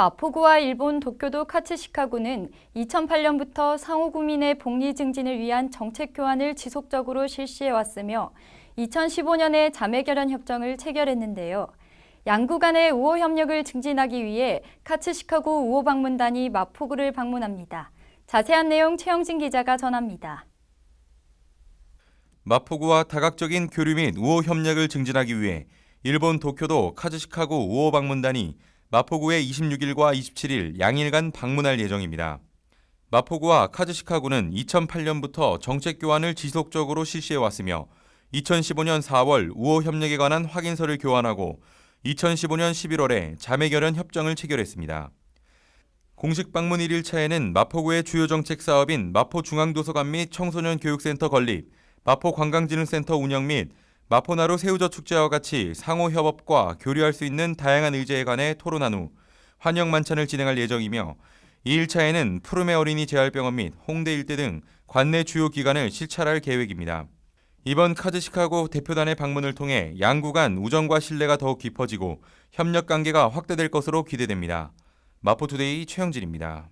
마포구와 일본 도쿄도 카츠시카구는 2008년부터 상호 구민의 복리 증진을 위한 정책 교환을 지속적으로 실시해 왔으며 2015년에 자매 결연 협정을 체결했는데요. 양구 간의 우호 협력을 증진하기 위해 카츠시카구 우호 방문단이 마포구를 방문합니다. 자세한 내용 최영진 기자가 전합니다. 마포구와 다각적인 교류 및 우호 협력을 증진하기 위해 일본 도쿄도 카즈시카구 우호 방문단이 마포구에 26일과 27일 양일간 방문할 예정입니다. 마포구와 카즈시카구는 2008년부터 정책 교환을 지속적으로 실시해 왔으며 2015년 4월 우호 협력에 관한 확인서를 교환하고 2015년 11월에 자매 결연 협정을 체결했습니다. 공식 방문 1일차에는 마포구의 주요 정책 사업인 마포중앙도서관 및 청소년 교육센터 건립, 마포관광진흥센터 운영 및 마포나루 새우젓 축제와 같이 상호 협업과 교류할 수 있는 다양한 의제에 관해 토론한 후 환영 만찬을 진행할 예정이며 2일차에는 푸르메 어린이 재활병원 및 홍대 일대 등 관내 주요 기관을 실찰할 계획입니다. 이번 카즈시카고 대표단의 방문을 통해 양구 간 우정과 신뢰가 더욱 깊어지고 협력 관계가 확대될 것으로 기대됩니다. 마포투데이 최영진입니다.